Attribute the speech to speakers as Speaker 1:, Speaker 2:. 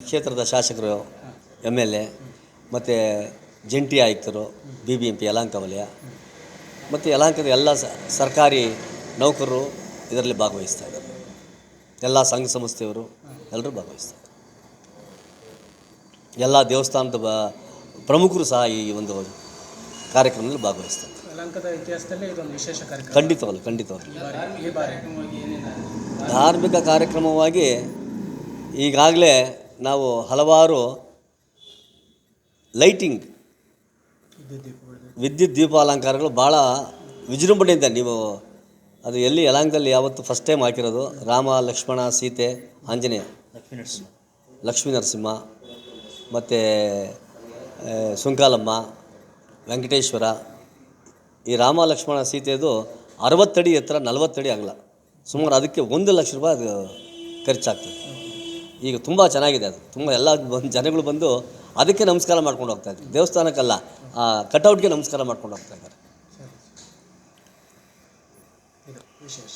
Speaker 1: ಕ್ಷೇತ್ರದ ಶಾಸಕರು M L A ಮತ್ತು ಜಂಟಿ ಆಯುಕ್ತರು B B M P Yelahanka ವಲಯ ಮತ್ತು ಯಲಹಂಕದ ಎಲ್ಲ ಸ ಸರ್ಕಾರಿ ನೌಕರರು ಇದರಲ್ಲಿ ಭಾಗವಹಿಸ್ತಾ ಇದ್ದಾರೆ. ಎಲ್ಲ ಸಂಘ ಸಂಸ್ಥೆಯವರು ಎಲ್ಲರೂ ಭಾಗವಹಿಸ್ತಾರೆ ಎಲ್ಲ ದೇವಸ್ಥಾನದ ಬ ಪ್ರಮುಖರು ಸಹ ಈ ಒಂದು ಕಾರ್ಯಕ್ರಮದಲ್ಲಿ ಭಾಗವಹಿಸ್ತಾರೆ
Speaker 2: ಖಂಡಿತವಲ್ಲ ಇತಿಹಾಸದಲ್ಲೇ ಇದೊಂದು ವಿಶೇಷ ಕಾರ್ಯಕ್ರಮ.
Speaker 1: ಖಂಡಿತವಾಗ್ಲು ಖಂಡಿತವಾಗ್ಲು
Speaker 2: ಈ ಬಾರಿ ಈ ಬಾರಿ
Speaker 1: ಧಾರ್ಮಿಕ ಕಾರ್ಯಕ್ರಮವಾಗಿ ಈಗಾಗಲೇ ನಾವು ಹಲವಾರು ಲೈಟಿಂಗ್,
Speaker 2: ವಿದ್ಯುತ್
Speaker 1: ದೀಪ ಅಲಂಕಾರಗಳು ಭಾಳ ವಿಜೃಂಭಣೆಯಿಂದ ನೀವು ಅದು ಎಲ್ಲಿ ಯಲಾಂಗದಲ್ಲಿ ಯಾವತ್ತು ಫಸ್ಟ್ ಟೈಮ್ ಹಾಕಿರೋದು. ರಾಮ, ಲಕ್ಷ್ಮಣ, ಸೀತೆ, ಆಂಜನೇಯ. ಲಕ್ಷ್ಮೀ ನರಸಿಂಹ, ಮತ್ತು ಸುಂಕಾಲಮ್ಮ, ವೆಂಕಟೇಶ್ವರ. ಈ ರಾಮ, ಲಕ್ಷ್ಮಣ, ಸೀತೆದು ಅರವತ್ತಡಿ ಎತ್ತರ ನಲವತ್ತಡಿ ಆಗಲ್ಲ ಸುಮಾರು ಅದಕ್ಕೆ ಒಂದು ಲಕ್ಷ ರೂಪಾಯಿ ಅದು ಖರ್ಚಾಗ್ತದೆ. ಈಗ ತುಂಬ ಚೆನ್ನಾಗಿದೆ ಅದು. ತುಂಬ ಎಲ್ಲ ಬಂದು, ಜನಗಳು ಬಂದು ಅದಕ್ಕೆ ನಮಸ್ಕಾರ ಮಾಡ್ಕೊಂಡು ಹೋಗ್ತಾ ಇದ್ದಾರೆ ದೇವಸ್ಥಾನಕ್ಕಲ್ಲ, ಆ ಕಟೌಟ್ಗೆ ನಮಸ್ಕಾರ ಮಾಡ್ಕೊಂಡು ಹೋಗ್ತಾ ಇದ್ದಾರೆ.
Speaker 2: ಇದು ವಿಶೇಷ.